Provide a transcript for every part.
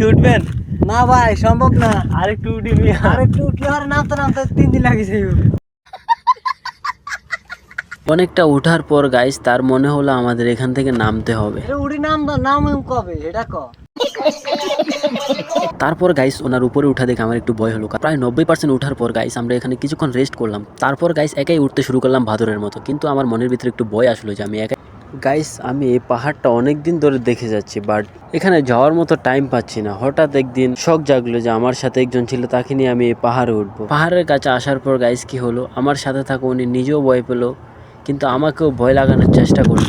কি উঠবেন না ভাই সম্ভব না। আর একটু উঠি মিয়া আর উঠলে আর নামতে নামতে তিন দিন লাগে অনেকটা ওঠার পর গাইস তার মনে হলো আমাদের এখান থেকে নামতে হবে। উড়ি নাম নাম কবে? এটা ক। তারপর গাইস ওনার উপরে উঠা দেখে আমার একটু ভয় হলো। প্রায় নব্বই পার্সেন্ট উঠার পর গাইস আমরা এখানে কিছুক্ষণ রেস্ট করলাম। তারপর গাইস একাই উঠতে শুরু করলাম ভাদরের মতো। কিন্তু আমার মনের ভিতরে একটু ভয় আসলো যে আমি একাই গাইস আমি এই পাহাড়টা অনেক দিন ধরে দেখে যাচ্ছি বাট এখানে যাওয়ার মতো টাইম পাচ্ছি না। হঠাৎ একদিন শখ জাগলো যে আমার সাথে একজন ছিল তাকে নিয়ে আমি এই পাহাড়ে উঠবো। পাহাড়ের কাছে আসার পর গাইস কি হলো? আমার সাথে থাকা উনি নিজেও ভয় পেল কিন্তু আমাকেও ভয় লাগানোর চেষ্টা করল।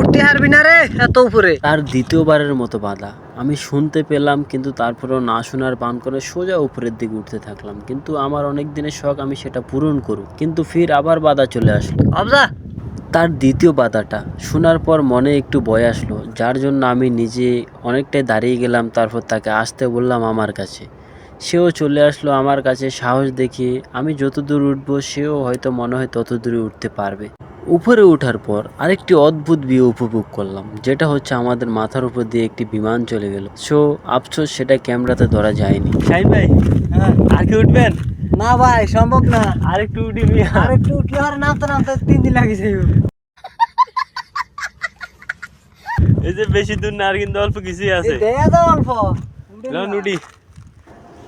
উঠতে হারবি না রে এত উপরে। তার দ্বিতীয়বারের মতো বাধা। আমি শুনতে পেলাম কিন্তু তারপরেও না শোনার পান করে সোজা উপরের দিকে উঠতে থাকলাম। কিন্তু আমার অনেক দিনের শখ আমি সেটা পূরণ করু কিন্তু ফির আবার বাধা চলে আসলো। তার দ্বিতীয় বাধাটা। শোনার পর মনে একটু ভয় আসলো যার জন্য আমি নিজে অনেকটাই দাঁড়িয়ে গেলাম তারপর তাকে আসতে বললাম আমার কাছে। সেও চলে আসলো আমার কাছে সাহস দেখিয়ে। আমি যত দূর উঠবো সেও হয়তো মনে হয় তত দূরে উঠতে পারবে। উপরে ওঠার পর আরেকটি অদ্ভুত ভিউ উপভোগ করলাম যেটা হচ্ছে আমাদের মাথার উপর দিয়ে একটি বিমান চলে গেল। সো আফসোস সেটা ক্যামেরাতে ধরা যায়নি। শাহিন ভাই হ্যাঁ। আর কি উঠবেন? না ভাই সম্ভব না। আর একটু উঠি মিয়া। আর একটু উঠলে আর নামতে নামতে তিন দিন লাগে যাই এই যে বেশি দূর না আর কিন্তু অল্প কিছুই আছে। অল্প। উঠে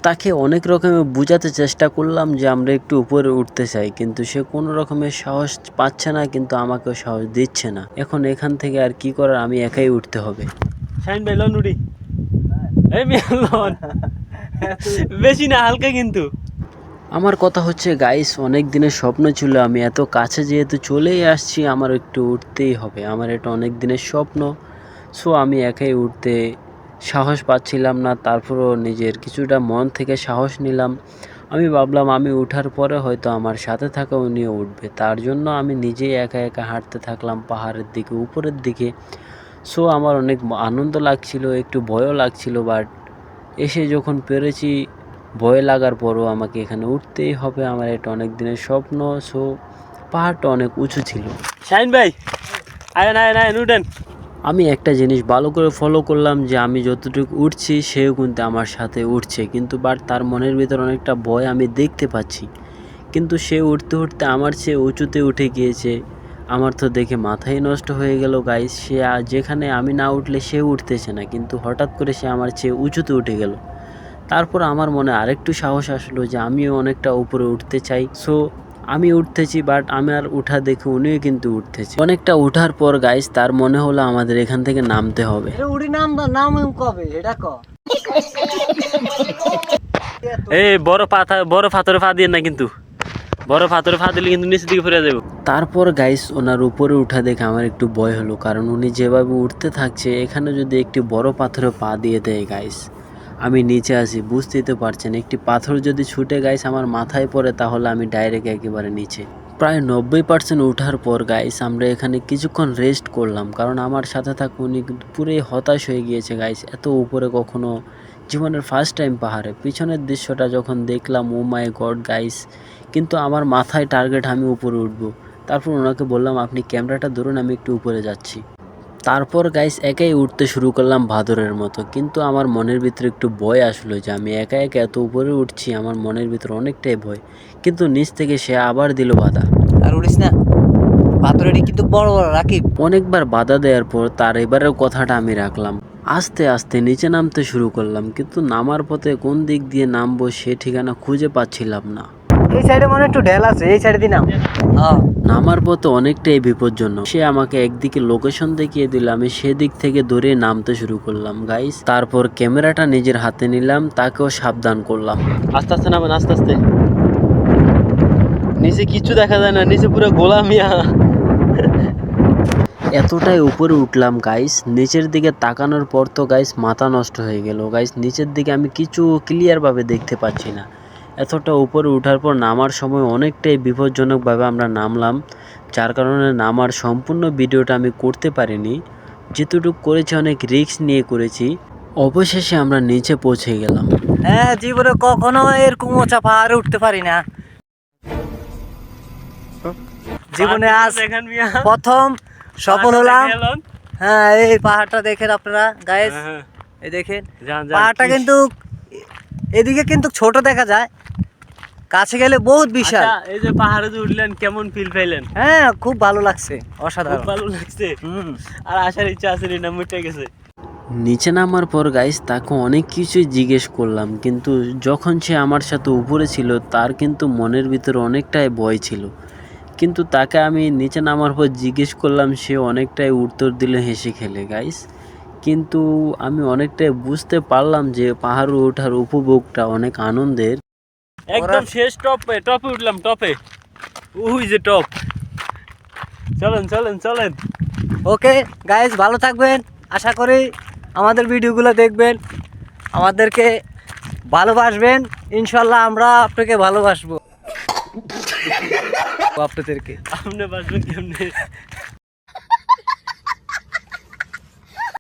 তাকে অনেক রকমের বোঝাতে চেষ্টা করলাম যে আমরা একটু উপরে উঠতে চাই কিন্তু সে কোনো রকমের সাহস পাচ্ছে না কিন্তু আমাকেও সাহস দিচ্ছে না। এখন এখান থেকে আর কি করার আমি একাই উঠতে হবে। শাহিন ভাই লন উঠি এই লন বেশি না হালকা কিন্তু। আমার কথা হচ্ছে গাইস অনেক দিনের স্বপ্ন ছিল আমি এত কাছে যেহেতু চলেই আসছি আমার একটু উঠতেই হবে। আমার এটা অনেক দিনের স্বপ্ন। সো আমি একাই উঠতে সাহস পাচ্ছিলাম না, তারপরও নিজের কিছুটা মন থেকে সাহস নিলাম। আমি ভাবলাম, আমি উঠার পরে হয়তো আমার সাথে থাকা উনিও উঠবে। তার জন্য আমি নিজেই একা একা হাঁটতে থাকলাম পাহাড়ের দিকে, উপরের দিকে। সো আমার অনেক আনন্দ লাগছিল, একটু ভয়ও লাগছিল বাট এসে যখন পেরেছি, ভয় লাগার পরও আমাকে এখানে উঠতেই হবে আমার এটা অনেক দিনের স্বপ্ন। সো পাহাড়টা অনেক উঁচু ছিল। শাইন ভাই, আয়েন আয়েন আয়েন, উঠেন। আমি একটা জিনিস ভালো করে ফলো করলাম যে আমি যতটুকু উঠছি, সেও কিন্তু আমার সাথে উঠছে। কিন্তু বাট তার মনের ভিতর অনেকটা ভয় আমি দেখতে পাচ্ছি। কিন্তু সে উঠতে উঠতে আমার চেয়ে উঁচুতে উঠে গিয়েছে। আমার তো দেখে মাথাই নষ্ট হয়ে গেল গাইস সে যেখানে আমি না উঠলে সে উঠতেছে না, কিন্তু হঠাৎ করে সে আমার চেয়ে উঁচুতে উঠে গেল। তারপর আমার মনে আরেকটু সাহস আসলো যে আমিও অনেকটা উপরে উঠতে চাই। সো আমি উঠতেছি বাট আমি আর উঠা দেখে উনিও কিন্তু উঠতেছে। অনেকটা উঠার পর গাইস তার মনে হলো আমাদের এখান থেকে নামতে হবে। উড়ি নাম নাম কবে? এটা ক? এই বড় পাথর বড় পাথরে ফা দিয়ে না কিন্তু। বড় পাথরে ফা দিলে কিন্তু নিচের দিকে ফিরে যাব তারপর গাইস ওনার উপরে উঠা দেখে আমার একটু ভয় হলো কারণ উনি যেভাবে উঠতে থাকছে এখানে যদি একটি বড় পাথরে পা দিয়ে দেয় গাইস আমি নিচে আসি বুঝতেই তো পারছেন। একটি পাথর যদি ছুটে গাইস আমার মাথায় পড়ে তাহলে আমি ডাইরেক্ট একেবারে নিচে। প্রায় নব্বই পার্সেন্ট ওঠার পর গাইস আমরা এখানে কিছুক্ষণ রেস্ট করলাম। কারণ আমার সাথে থাকা উনি পুরোই হতাশ হয়ে গিয়েছে গাইস এত উপরে কখনো জীবনের ফার্স্ট টাইম পাহাড়ে। পিছনের দৃশ্যটা যখন দেখলাম ও মাই গড গাইস কিন্তু আমার মাথায় টার্গেট আমি উপরে উঠবো। তারপর ওনাকে বললাম, আপনি ক্যামেরাটা ধরুন, আমি একটু উপরে যাচ্ছি। তারপর গাইস একাই উঠতে শুরু করলাম ভাদরের মতো। কিন্তু আমার মনের ভিতরে একটু ভয় আসলো যে আমি একা একা এত উপরে উঠছি আমার মনের ভিতরে অনেকটাই ভয়। কিন্তু নিচ থেকে সে আবার দিল বাধা। আর উঠিস না পাথরেরই কিন্তু বড় বড় রাখি অনেকবার বাধা দেওয়ার পর তার এবারের কথাটা আমি রাখলাম। আস্তে আস্তে নিচে নামতে শুরু করলাম কিন্তু নামার পথে কোন দিক দিয়ে নামবো সে ঠিকানা খুঁজে পাচ্ছিলাম না। এই সাইডে মনে একটু ঢেল আছে, এই সাইডে হ্যাঁ। নামার অনেকটাই বিপজ্জনক। সে আমাকে একদিকে লোকেশন দেখিয়ে দিল, আমি সেদিক থেকে নামতে শুরু করলাম গাইস তারপর ক্যামেরাটা নিজের হাতে নিলাম, তাকেও সাবধান করলাম। আস্তে আস্তে নামেন, আস্তে আস্তে। নিচে কিচ্ছু দেখা যায় না, নিচে পুরো গোলামিয়া এতটাই উপরে উঠলাম গাইস নিচের দিকে তাকানোর পর তো গাইস মাথা নষ্ট হয়ে গেল। গাইস নিচের দিকে আমি কিছু ক্লিয়ারভাবে দেখতে পাচ্ছি না। এতটা উপরে ওঠার পর নামার সময় অনেকটাই বিপজ্জনকভাবে আমরা নামলাম যার কারণে নামার সম্পূর্ণ ভিডিওটা আমি করতে পারিনি। যেটুকু করেছি অনেক রিস্ক নিয়ে করেছি। অবশেষে আমরা নিচে পৌঁছে গেলাম। হ্যাঁ জীবনে কখনো এরকম উঁচা পাহাড়ে উঠতে পারি না। জীবনে আজ প্রথম সফল হলাম। হ্যাঁ এই পাহাড়টা দেখেন আপনারা গাইস হ্যাঁ, হ্যাঁ। এই দেখেন। পাহাড়টা কিন্তু এদিকে কিন্তু ছোট দেখা যায়। কাছে গেলে বহুত বিশাল। আচ্ছা, এই যে পাহাড়ে যে উঠলেন কেমন ফিল পাইলেন? হ্যাঁ খুব ভালো লাগছে অসাধারণ। ভালো লাগছে। আর আসার ইচ্ছা আছে না মুটে গেছে। নিচে নামার পর গাইস তাকে অনেক কিছুই জিজ্ঞেস করলাম কিন্তু যখন সে আমার সাথে উপরে ছিল তার কিন্তু মনের ভিতরে অনেকটাই ভয় ছিল। কিন্তু তাকে আমি নিচে নামার পর জিজ্ঞেস করলাম সে অনেকটাই উত্তর দিলে হেসে খেলে গাইস কিন্তু আমি অনেকটাই বুঝতে পারলাম যে পাহাড়ে ওঠার উপভোগটা অনেক আনন্দের। একদম শেষ টপে টপে উঠলাম টপে ওই যে টপ চলেন চলেন চলেন। ওকে গাইজ ভালো থাকবেন। আশা করি আমাদের ভিডিওগুলো দেখবেন। আমাদেরকে ভালোবাসবেন। ইনশাল্লাহ আমরা আপনাকে ভালোবাসবো। আপনাদেরকে। আপনি বাসবেন কেমনে?